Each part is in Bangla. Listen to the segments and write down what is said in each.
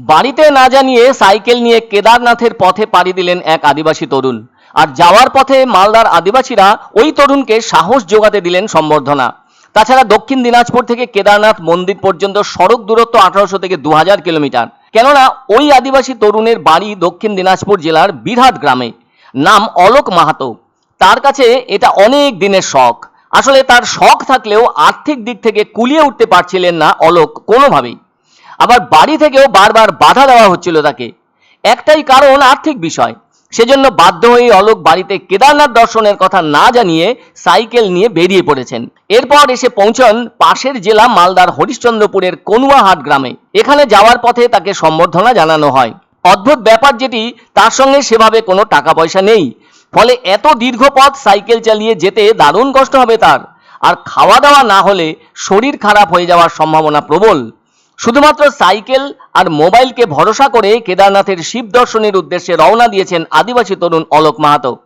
বাড়িতে না জানিয়ে সাইকেল নিয়ে কেদারনাথের পথে পাড়ি দিলেন এক আদিবাসী তরুণ। আর যাওয়ার পথে মালদার আদিবাসীরা ওই তরুণকে সাহস যোগাতে দিলেন সম্বর্ধনা। তাছাড়া দক্ষিণ দিনাজপুর থেকে কেদারনাথ মন্দির পর্যন্ত সড়ক দূরত্ব আঠারোশো থেকে দু হাজার কিলোমিটার। কেননা ওই আদিবাসী তরুণের বাড়ি দক্ষিণ দিনাজপুর জেলার বিরাট গ্রামে। নাম অলোক মাহাতো। তার কাছে এটা অনেক দিনের শখ। আসলে তার শখ থাকলেও আর্থিক দিক থেকে কুলিয়ে উঠতে পারছিলেন না অলোক কোনোভাবেই। আবার বাড়ি থেকেও বারবার বাধা দেওয়া হচ্ছিল তাকে। একটাই কারণ আর্থিক বিষয়। সেজন্য বাধ্য হয়ে অলোক বাড়িতে কেদারনাথ দর্শনের কথা না জানিয়ে সাইকেল নিয়ে বেরিয়ে পড়েছেন। এরপর এসে পৌঁছন পাশের জেলা মালদার হরিশ্চন্দ্রপুরের কনুয়াহাট গ্রামে। এখানে যাওয়ার পথে তাকে সম্বর্ধনা জানানো হয়। অদ্ভুত ব্যাপার যেটি, তার সঙ্গে সেভাবে কোনো টাকা পয়সা নেই। ফলে এত দীর্ঘ পথ সাইকেল চালিয়ে যেতে দারুণ কষ্ট হবে তার। আর খাওয়া দাওয়া না হলে শরীর খারাপ হয়ে যাওয়ার সম্ভাবনা প্রবল। শুধুমাত্র সাইকেল আর মোবাইলকে ভরসা করে কেদারনাথের শিব দর্শনের উদ্দেশ্যে রওনা দিয়েছেন আদিবাসী তরুণ অলোক মাহাতো।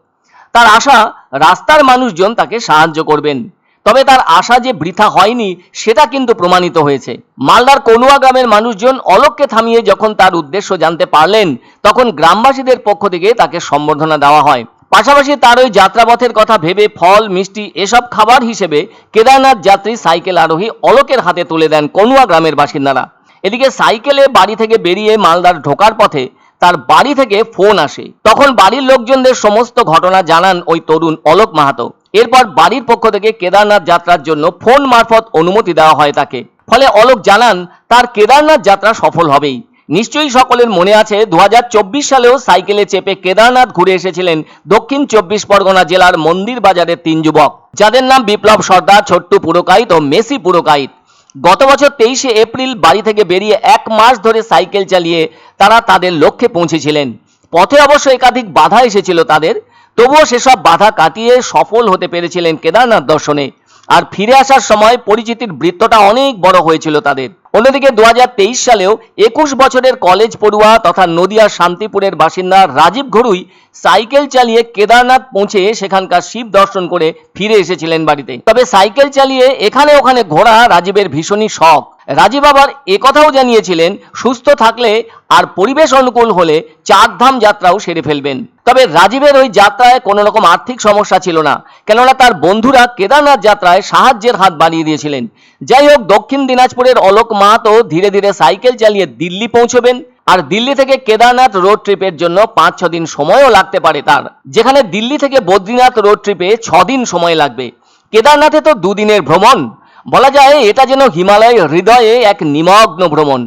তার আশা, রাস্তার মানুষজন তাকে সাহায্য করবেন। তবে তার আশা যে বৃথা হয়নি, সেটা কিন্তু প্রমাণিত হয়েছে। মালদার কনুয়া গ্রামের মানুষজন অলোককে থামিয়ে যখন তার উদ্দেশ্য জানতে পারলেন, তখন গ্রামবাসীদের পক্ষ থেকে তাকে সম্বর্ধনা দেওয়া হয়। পাশাপাশি তার ওই যাত্রাপথের কথা ভেবে ফল, মিষ্টি এসব খাবার হিসেবে কেদারনাথ যাত্রী সাইকেল আরোহী অলোকের হাতে তুলে দেন কনুয়া গ্রামের বাসিন্দারা। এদিকে সাইকেলে বাড়ি থেকে বেরিয়ে মালদার ঢোকার পথে তার বাড়ি থেকে ফোন আসে। তখন বাড়ির লোকজনদের সমস্ত ঘটনা জানান ওই তরুণ অলোক মাহাতো। এরপর বাড়ির পক্ষ থেকে কেদারনাথ যাত্রার জন্য ফোন মারফত অনুমতি দেওয়া হয় তাকে। ফলে অলোক জানান, তার কেদারনাথ যাত্রা সফল হবেই। নিশ্চয়ই সকলের মনে আছে দু হাজার চব্বিশ সালেও সাইকেলে চেপে কেদারনাথ ঘুরে এসেছিলেন দক্ষিণ চব্বিশ পরগনা জেলার মন্দির বাজারের তিন যুবক, যাদের নাম বিপ্লব সর্দার, ছোট্টু পুরকাইত ও মেসি পুরকাইত। গত বছর তেইশে এপ্রিল বাড়ি থেকে বেরিয়ে এক মাস ধরে সাইকেল চালিয়ে তারা তাদের লক্ষ্যে পৌঁছেছিলেন। পথে অবশ্য একাধিক বাধা এসেছিল তাদের, তবুও সেসব বাধা কাটিয়ে সফল হতে পেরেছিলেন কেদারনাথ দর্শনে। আর ফিরে আসার সময় পরিচিতির বৃত্তটা অনেক বড় হয়েছিল তাদের। অন্যদিকে দু হাজার তেইশ সালেও একুশ বছরের কলেজ পড়ুয়া তথা নদিয়ার শান্তিপুরের বাসিন্দা রাজীব ঘড়ুই সাইকেল চালিয়ে কেদারনাথ পৌঁছে সেখানকার শিব দর্শন করে ফিরে এসেছিলেন বাড়িতে। তবে সাইকেল চালিয়ে এখানে ওখানে ঘোরা রাজীবের ভীষণই শখ। রাজীব আবার একথাও জানিয়েছিলেন, সুস্থ থাকলে আর পরিবেশ অনুকূল হলে চারধাম যাত্রাও সেরে ফেলবেন। তবে রাজীবের ওই যাত্রায় কোনো রকম আর্থিক সমস্যা ছিল না, কেননা তার বন্ধুরা কেদারনাথ যাত্রায় সাহায্যের হাত বাড়িয়ে দিয়েছিলেন। যাই হোক, দক্ষিণ দিনাজপুরের অলোক মাহাতো ধীরে ধীরে সাইকেল চালিয়ে দিল্লি পৌঁছবেন, আর দিল্লি থেকে কেদারনাথ রোড ট্রিপের জন্য পাঁচ, ছ দিন সময়ও লাগতে পারে তার। যেখানে দিল্লি থেকে বদ্রীনাথ রোড ট্রিপে ছ দিন সময় লাগবে। কেদারনাথে তো দুদিনের ভ্রমণ। বলা যায় এটা যেন হিমালয় হৃদয়ে এক নিমগ্ন ভ্রমণ।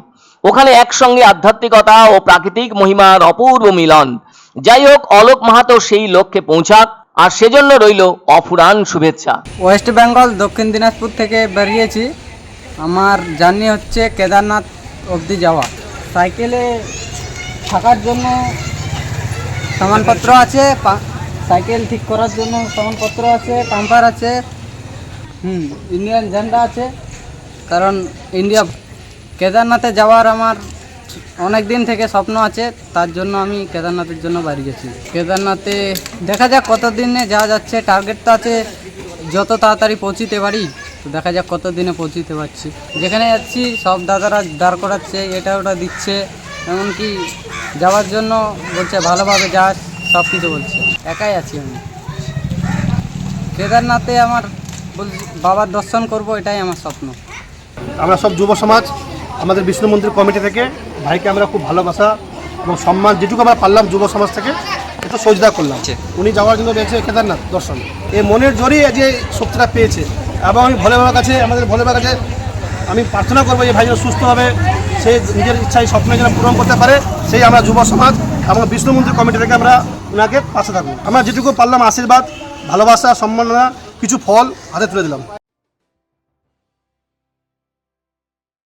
ওখানে একসঙ্গে আধ্যাত্মিকতা ও প্রাকৃতিক মহিমার অপূর্ব মিলন। যাই হোক, অলোক মাহাতো সেই লক্ষ্যে পৌঁছাক, আর সেজন্য রইল অফুরান শুভেচ্ছা। ওয়েস্ট বেঙ্গল দক্ষিণ দিনাজপুর থেকে বেরিয়েছি। আমার জার্নি হচ্ছে কেদারনাথ অবধি যাওয়া। সাইকেলে থাকার জন্য সামানপত্র আছে সাইকেল ঠিক করার জন্য সামানপত্র আছে, পাম্পার আছে, হুম, ইন্ডিয়ান ঝান্ডা আছে। কারণ ইন্ডিয়া, কেদারনাথে যাওয়ার আমার অনেক দিন থেকে স্বপ্ন আছে, তার জন্য আমি কেদারনাথের জন্য বাড়ি গেছি। কেদারনাথে দেখা যাক কত দিনে যাওয়া যাচ্ছে টার্গেট তো আছে, যত তাড়াতাড়ি পৌঁছিতে পারি। তো দেখা যাক কত দিনে পৌঁছিতে পারছি। যেখানে যাচ্ছি সব দাদারা দাঁড় করাচ্ছে এটা ওটা দিচ্ছে এমনকি যাওয়ার জন্য বলছে ভালোভাবে যাস সব কিছু বলছে। একাই আছি আমি। কেদারনাথে আমার বলছি বাবার দর্শন করব এটাই আমার স্বপ্ন। আমরা সব যুব সমাজ আমাদের বিষ্ণু মন্দির কমিটি থেকে ভাইকে আমরা খুব ভালোবাসা এবং সম্মান যেটুকু আমরা পারলাম যুব সমাজ থেকে একটু সজদা করলাম। উনি যাওয়ার জন্য পেয়েছে কেদারনাথ দর্শন। এই মনের জোরেই যে শক্তিটা পেয়েছে। এবং আমি ভোলে বাবার কাছে, আমাদের ভোলে বাবার কাছে আমি প্রার্থনা করব যে ভাই যেন সুস্থভাবে সে নিজের ইচ্ছায় স্বপ্নে যেন পূরণ করতে পারে। সেই আমরা যুব সমাজ এবং বিষ্ণু মন্দির কমিটি থেকে আমরা ওনাকে পাশে থাকব। আমরা যেটুকু পারলাম আশীর্বাদ, ভালোবাসা, সম্মাননা, কিছু ফল হাতে তুলে দিলাম।